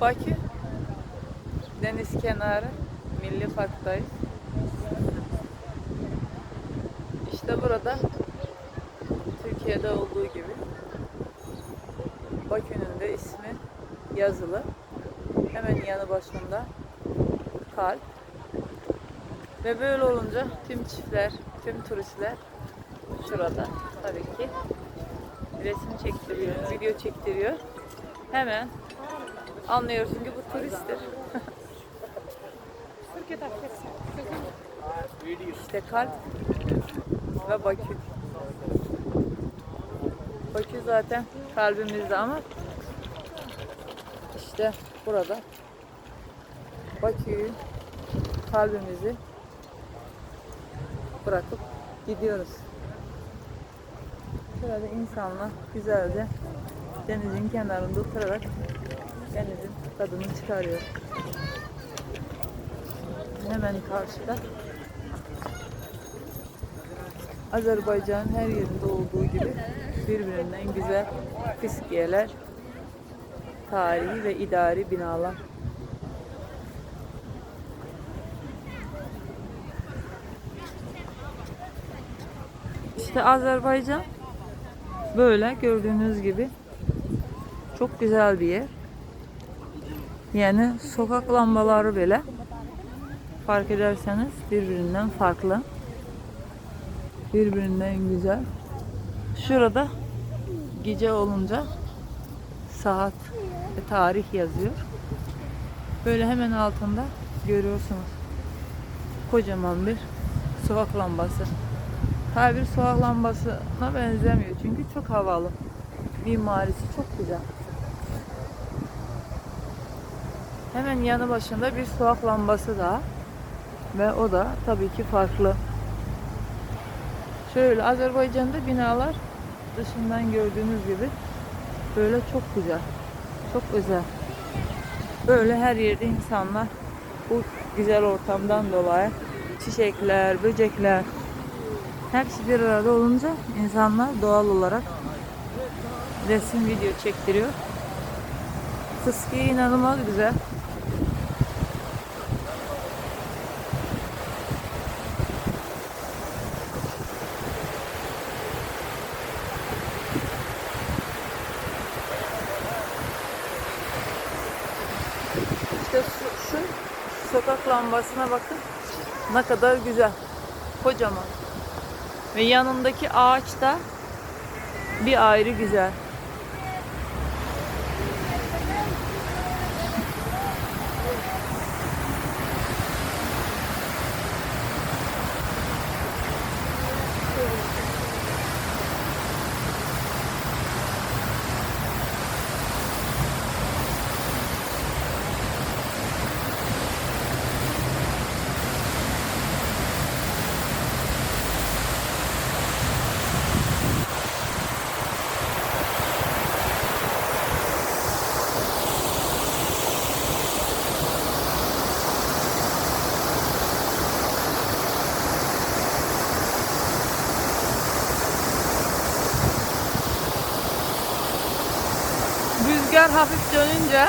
Bakü deniz kenarı Milli Park'tayız. İşte burada Türkiye'de olduğu gibi Bakü'nün de ismi yazılı. Hemen yanı başında kalp. Ve böyle olunca tüm çiftler, tüm turistler şurada tabii ki resim çektiriyor, video çektiriyor. Hemen anlıyorsun ki bu turisttir. İşte kalp ve Bakü. Bakü zaten kalbimizde ama işte burada Bakü'yü kalbimizi bırakıp gidiyoruz. Şurada insanlar güzelce denizin kenarında oturarak denizin tadını çıkarıyor. Hemen karşıda Azerbaycan'ın her yerinde olduğu gibi birbirinden güzel fiskiyeler, tarihi ve idari binalar. İşte Azerbaycan böyle gördüğünüz gibi çok güzel bir yer. Yani sokak lambaları bile fark ederseniz birbirinden farklı. Birbirinden güzel. Şurada gece olunca saat ve tarih yazıyor. Böyle hemen altında görüyorsunuz. Kocaman bir sokak lambası. Tabi bir sokak lambasına benzemiyor çünkü çok havalı. Mimarisi çok güzel. Hemen yanı başında bir sokak lambası daha. Ve o da tabii ki farklı. Şöyle Azerbaycan'da binalar dışından gördüğünüz gibi böyle çok güzel. Çok özel. Böyle her yerde insanlar bu güzel ortamdan dolayı çiçekler, böcekler hepsi bir arada olunca insanlar doğal olarak resim video çektiriyor. Fıskiye inanılmaz güzel. İşte şu, şu sokak lambasına bakın. Ne kadar güzel. Kocaman. Ve yanındaki ağaç da bir ayrı güzel. Rüzgar hafif dönünce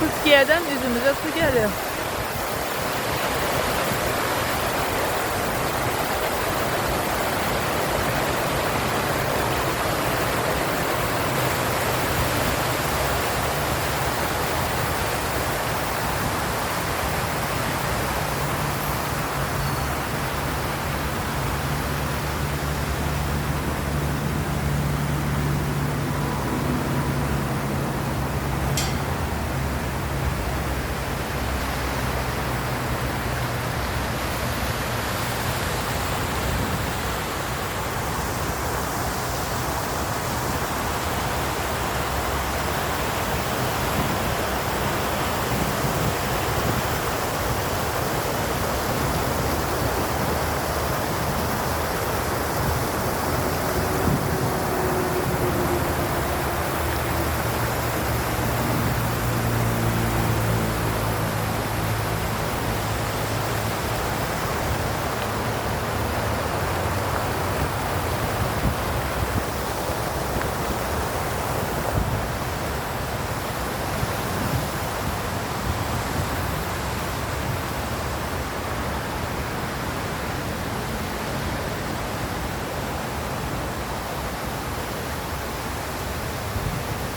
Türkiye'den yüzümüze su geliyor.